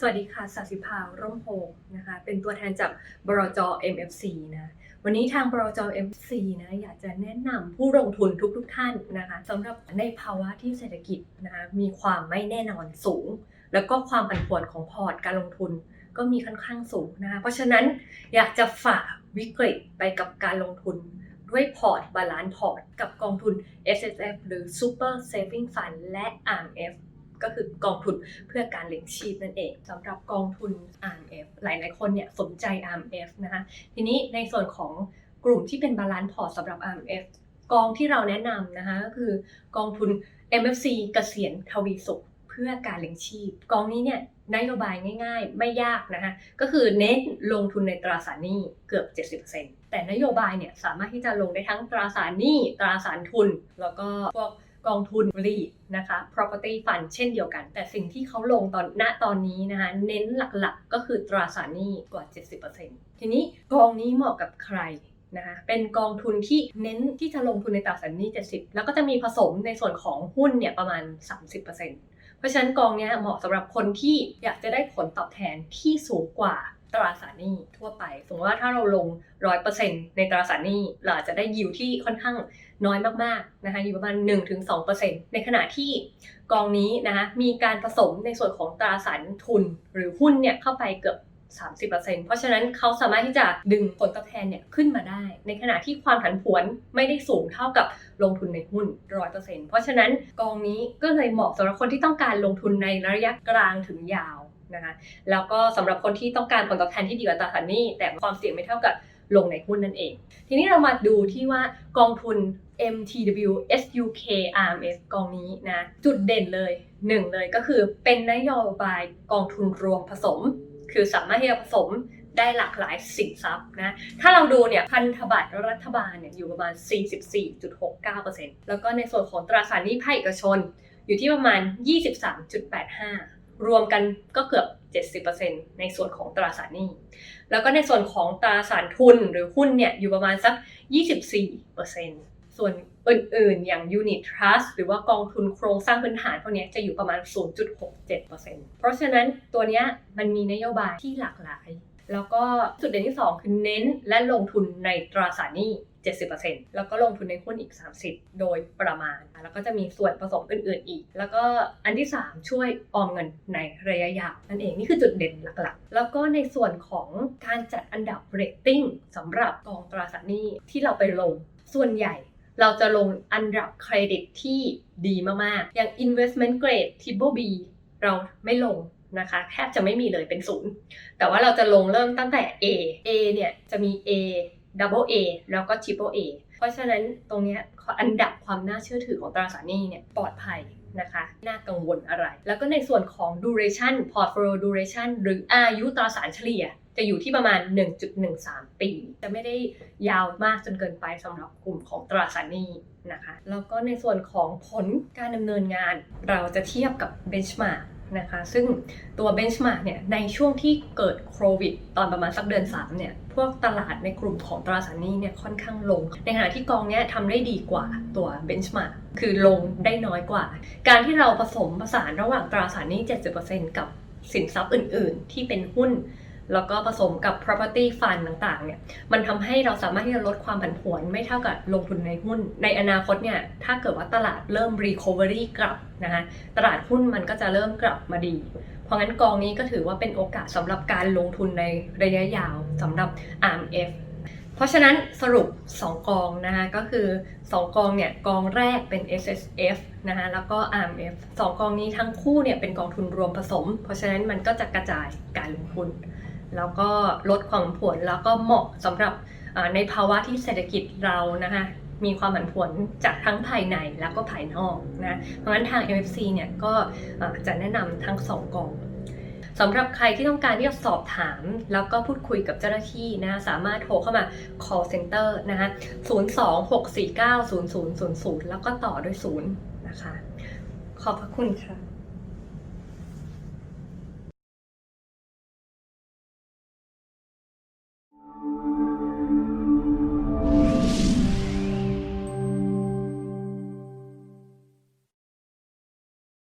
สวัสดีค่ะสาสิภาร่มโพงนะคะ เป็นตัวแทนจากบรจ MFC นะ วันนี้ทางบรจ MFC นะ อยากจะแนะนำผู้ลงทุนทุกๆทท่านนะคะสำหรับในภาวะที่เศรษฐกิจนะคะมีความไม่แน่นอนสูง แล้วก็ความผันผวนของพอร์ตการลงทุนก็มีค่อนข้างสูงนะคะ เพราะฉะนั้นอยากจะฝากวิกฤตไปกับการลงทุนด้วยพอร์ตบาลานซ์พอร์ตกับกองทุน S S F หรือ Super Saving Fund และ RMF ก็คือกองทุนเพื่อการเลี้ยงชีพนั่นเองสำหรับกองทุน RMF หลายๆคนเนี่ยสนใจ RMF นะคะทีนี้ในส่วนของกลุ่มที่เป็นบาลานซ์พอร์ตสำหรับ RMF กองที่เราแนะนำนะคะก็คือกองทุน MFC เกษียณทวีสุขเพื่อการเลี้ยงชีพ กองนี้เนี่ยนโยบายง่ายๆ ไม่ยากนะคะก็คือเน้นลงทุนในตราสารหนี้เกือบ 70%แต่นโยบายเนี่ยสามารถที่จะลงได้ทั้งตราสารหนี้ตราสารทุน แล้วก็พวก กองทุนรีนะคะ property fund เช่นเดียวกัน แต่สิ่งที่เขาลงตอนณตอนนี้นะคะ เน้นหลักๆ ก็คือตราสารหนี้กว่า 70%ทีนี้กองนี้เหมาะกับใครนะคะเป็นกองทุนที่เน้นที่จะลงทุนในตราสารหนี้ 70 แล้วก็จะมีผสมในส่วนของหุ้นเนี่ยประมาณ 30%เพราะฉะนั้นกองนี้เหมาะสำหรับคนที่อยากจะได้ผลตอบแทนที่สูงกว่าตราสารหนี้ทั่วไป สมมติว่าถ้าเราลง 100%ในตราสารหนี้เราจจะได้ยิวที่ค่อนข้าง น้อยมากๆนะคะอยู่ประมาณ 1-2%ในขณะที่กองนี้นะคะมีการผสมในส่วนของตราสารทุนหรือหุ้นเนี่ยเข้าไปเกือบ30%เพราะฉะนั้นเขาสามารถที่จะดึงผลตอบแทนเนี่ยขึ้นมาได้ ในขณะที่ความผันผวนไม่ได้สูงเท่ากับลงทุนในหุ้น 100%เพราะฉะนั้นกองนี้ก็เลยเหมาะสำหรับคนที่ต้องการลงทุนในระยะกลางถึงยาวนะคะแล้วก็สำหรับคนที่ต้องการผลตอบแทนที่ดีกว่าตราสารหนี้แต่ความเสี่ยงไม่เท่ากับ ลงในหุ้นนั่นเอง ทีนี้เรามาดูที่ว่ากองทุน MTW SUK RMS กองนี้นะ จุดเด่นเลยหนึ่งเลยก็คือเป็นนโยบายกองทุนรวมผสม คือสามารถที่จะผสมได้หลากหลายสินทรัพย์นะ ถ้าเราดูเนี่ยพันธบัตรรัฐบาลเนี่ยอยู่ประมาณ 44.69%แล้วก็ในส่วนของตราสารหนี้ภาคเอกชน อยู่ที่ประมาณ 23.85 รวมกันก็เกือบ 70%ในส่วนของตราสารหนี้ แล้วก็ในส่วนของตราสารทุนหรือหุ้นเนี่ยอยู่ประมาณสัก 24%ส่วนอื่นๆ อย่าง Unit Trust หรือว่ากองทุนโครงสร้างพื้นฐานพวกนี้จะอยู่ประมาณ 0.67%เพราะฉะนั้นตัวเนี้ยมันมีนโยบายที่หลากหลาย แล้วก็จุดเด่นที่ 2 คือเน้นและลงทุนในตราสารหนี้ 70%แล้วก็ลงทุนในหุ้นอีก 30 โดยประมาณ แล้วก็จะมีส่วนผสมอื่นๆอีก แล้วก็อันที่ 3 ช่วยออมเงินในระยะยาวนั่นเองนี่คือจุดเด่นหลักๆ แล้วก็ในส่วนของการจัดอันดับเรตติ้งสำหรับกองตราสารหนี้ที่เราไปลงส่วนใหญ่เราจะลงอันดับเครดิตที่ดีมาก ๆ อย่าง investment grade triple B เราไม่ลงนะคะแทบจะไม่มีเลยเป็นศูนย์แต่ว่าเราจะลงเริ่มตั้งแต่ A A เนี่ยจะมี A double A แล้วก็ triple A เพราะฉะนั้นตรงนี้อันดับความน่าเชื่อถือของตราสารหนี้เนี่ยปลอดภัยนะคะน่ากังวลอะไร แล้วก็ในส่วนของ duration portfolio duration หรืออายุตราสารเฉลี่ย จะอยู่ที่ประมาณ 1.13 ปี จะไม่ได้ยาวมากจนเกินไปสำหรับกลุ่มของตราสารหนี้นะคะ แล้วก็ในส่วนของผลการดำเนินงาน เราจะเทียบกับ benchmark นะคะ ซึ่งตัวเบนช์มาร์กเนี่ยในช่วงที่เกิดโควิด ตอนประมาณสักเดือน 3 เนี่ย พวกตลาดในกลุ่มของตราสารหนี้เนี่ยค่อนข้างลง ในขณะที่กองเนี้ยทำได้ดีกว่าตัวเบนช์มาร์กคือลงได้น้อยกว่า การที่เราผสมผสานระหว่างตราสารหนี้ 70%กับสินทรัพย์อื่น ๆ ที่เป็นหุ้น แล้วก็ผสมกับ property fund ต่างๆ เนี่ย มันทำให้เราสามารถที่จะลดความผันผวนไม่เท่ากับลงทุนในหุ้น ในอนาคตเนี่ย ถ้าเกิดว่าตลาดเริ่ม recovery กลับนะคะตลาดหุ้นมันก็จะเริ่มกลับมาดี เพราะงั้นกองนี้ก็ถือว่าเป็นโอกาสสำหรับการลงทุนในระยะยาวสำหรับ RMF เพราะฉะนั้นสรุป 2 กองนะคะก็คือ 2 กองเนี่ยกองแรกเป็น S S F นะคะแล้วก็ R M F 2 กองนี้ทั้งคู่เนี่ยเป็นกองทุนรวมผสม เพราะฉะนั้นมันก็จะกระจายการลงทุน แล้วก็ลดความผันผวนแล้วก็เหมาะสำหรับในภาวะที่เศรษฐกิจเรานะคะมีความผันผวนจากทั้งภายในแล้วก็ภายนอกนะเพราะฉะนั้นทาง MFC เนี่ยก็จะแนะนำทั้ง2กองสำหรับใครที่ต้องการที่จะสอบถาม แล้วก็พูดคุยกับเจ้าหน้าที่นะสามารถโทรเข้ามา call center นะคะ026490000 แล้วก็ต่อด้วย0นะคะ ขอบพระคุณค่ะ